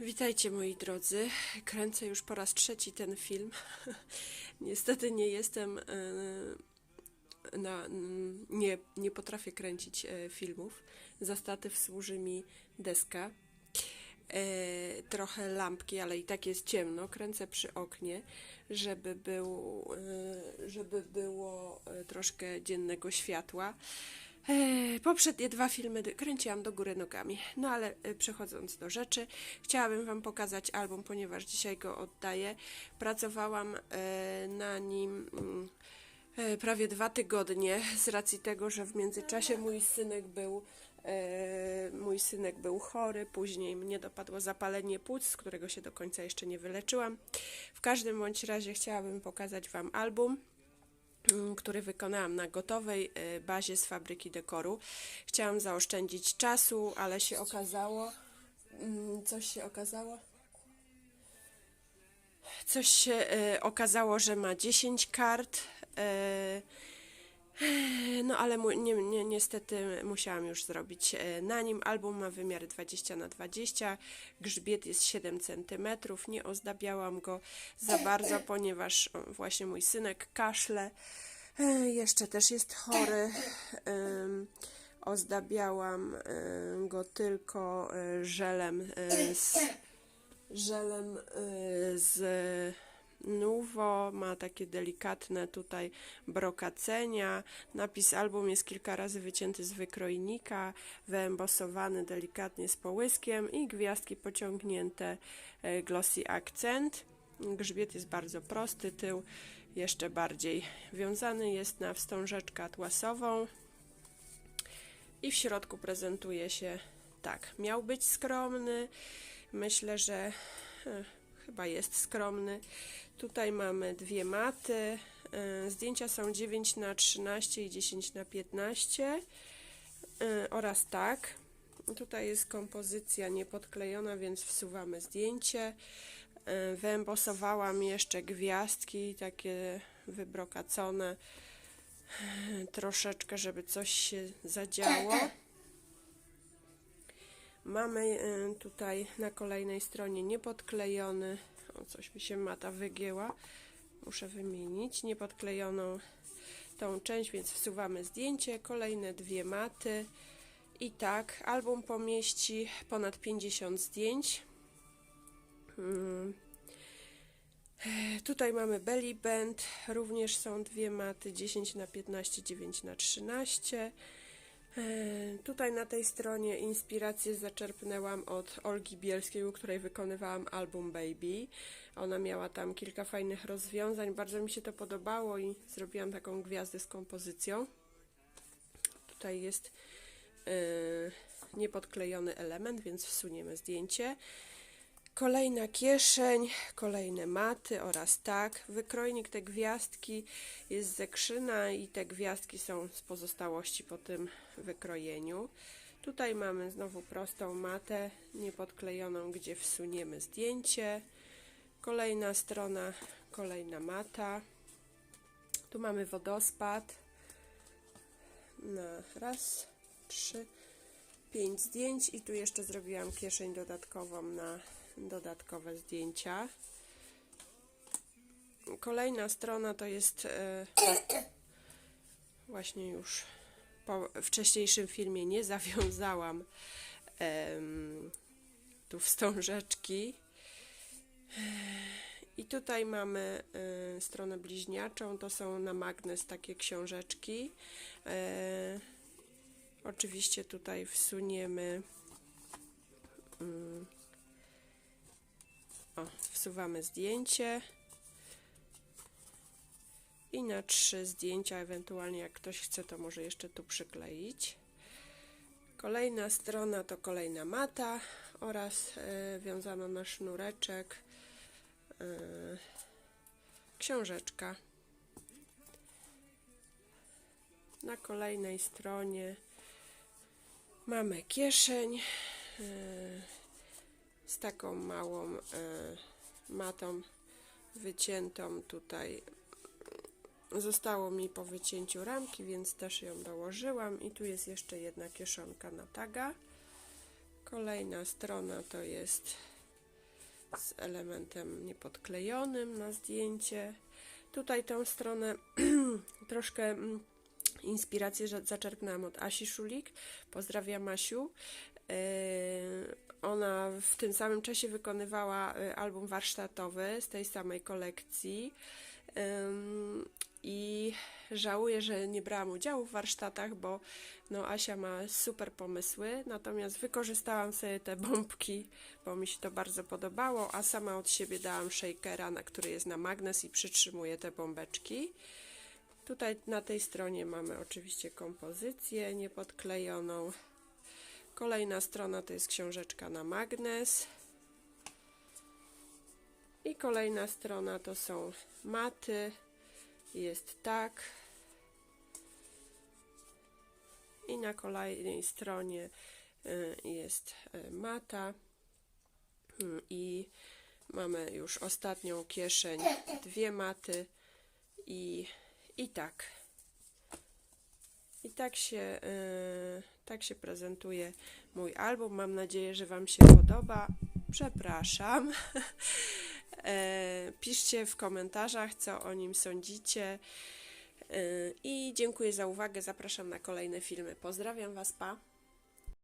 Witajcie moi drodzy. Kręcę już po raz trzeci ten film. Niestety nie jestem. e, Na, nie, nie potrafię kręcić e, filmów. Za statyw służy mi deska. E, trochę lampki, ale i tak jest ciemno. Kręcę przy oknie, żeby, był, żeby było troszkę dziennego światła. Poprzednie dwa filmy kręciłam do góry nogami. No ale e, przechodząc do rzeczy, chciałabym Wam pokazać album, ponieważ dzisiaj go oddaję. Pracowałam e, na nim mm, e, prawie dwa tygodnie z racji tego, że w międzyczasie mój synek był mój synek był chory, później mnie dopadło zapalenie płuc, z którego się do końca jeszcze nie wyleczyłam. W każdym bądź razie chciałabym pokazać Wam album który wykonałam na gotowej y, bazie z fabryki dekoru. Chciałam zaoszczędzić czasu, ale się okazało, mm, coś się okazało. Coś się y, okazało, że ma 10 kart. No ale mu, nie, nie, niestety musiałam już zrobić e, na nim. Album ma wymiar 20 na 20 grzbiet jest 7 cm. Nie ozdabiałam go za bardzo, ponieważ właśnie mój synek kaszle. E, Jeszcze też jest chory. Ozdabiałam y, go tylko żelem z żelem z Nuvo, ma takie delikatne tutaj brokacenia. Napis album jest kilka razy wycięty z wykrojnika, wyembosowany delikatnie z połyskiem i gwiazdki pociągnięte y, glossy akcent. Grzbiet jest bardzo prosty, tył jeszcze bardziej wiązany jest na wstążeczkę atłasową i w środku prezentuje się tak. Miał być skromny, myślę, że e, chyba jest skromny. Tutaj mamy dwie maty. E, zdjęcia są 9 na 13 i 10 na 15 e, oraz tak. Tutaj jest kompozycja niepodklejona, więc wsuwamy zdjęcie. E, Wyembosowałam jeszcze gwiazdki, takie wybrokacone troszeczkę, żeby coś się zadziało. Mamy y, tutaj na kolejnej stronie niepodklejony, o coś mi się mata wygięła, muszę wymienić, niepodklejoną tą część, więc wsuwamy zdjęcie, kolejne dwie maty i tak, album pomieści ponad 50 zdjęć. Mm. E, Tutaj mamy belly band, również są dwie maty, 10 na 15, 9 na 13. E, Tutaj na tej stronie inspirację zaczerpnęłam od Olgi Bielskiej, u której wykonywałam album Baby. Ona miała tam kilka fajnych rozwiązań, bardzo mi się to podobało i zrobiłam taką gwiazdę z kompozycją. Tutaj jest e, niepodklejony element, więc wsuniemy zdjęcie. Kolejna kieszeń, kolejne maty oraz tak. Wykrojnik te gwiazdki jest ze krzyna i te gwiazdki są z pozostałości po tym wykrojeniu. Tutaj mamy znowu prostą matę niepodklejoną, gdzie wsuniemy zdjęcie. Kolejna strona, kolejna mata. Tu mamy wodospad na raz, trzy, pięć zdjęć i tu jeszcze zrobiłam kieszeń dodatkową na dodatkowe zdjęcia. Kolejna strona to jest e, właśnie już po wcześniejszym filmie nie zawiązałam tu wstążeczki. I tutaj mamy e, stronę bliźniaczą, to są na magnes takie książeczki. E, oczywiście tutaj wsuniemy mm, o, wsuwamy zdjęcie i na trzy zdjęcia, ewentualnie jak ktoś chce, to może jeszcze tu przykleić. Kolejna strona to kolejna mata oraz e, wiązana na sznureczek e, książeczka. Na kolejnej stronie mamy kieszeń. E, z taką małą e, matą wyciętą tutaj zostało mi po wycięciu ramki, więc też ją dołożyłam i tu jest jeszcze jedna kieszonka na taga kolejna strona to jest z elementem niepodklejonym na zdjęcie. Tutaj tą stronę troszkę mm, inspirację zaczerpnęłam od Asi Szulik. Pozdrawiam Asiu. Yy, Ona w tym samym czasie wykonywała y, album warsztatowy z tej samej kolekcji. I żałuję, że nie brałam udziału w warsztatach, bo no, Asia ma super pomysły, natomiast wykorzystałam sobie te bombki, bo mi się to bardzo podobało, a sama od siebie dałam shakera, na który jest na magnes i przytrzymuję te bombeczki. Tutaj na tej stronie mamy oczywiście kompozycję niepodklejoną. Kolejna strona to jest książeczka na magnes. I kolejna strona to są maty. Jest tak. I na kolejnej stronie y, jest y, mata. Mm, I mamy już ostatnią kieszeń, dwie maty i, i tak. I tak się, y, tak się prezentuje mój album. Mam nadzieję, że Wam się podoba. Przepraszam. E, Piszcie w komentarzach, co o nim sądzicie. Y, I dziękuję za uwagę. Zapraszam na kolejne filmy. Pozdrawiam Was, pa.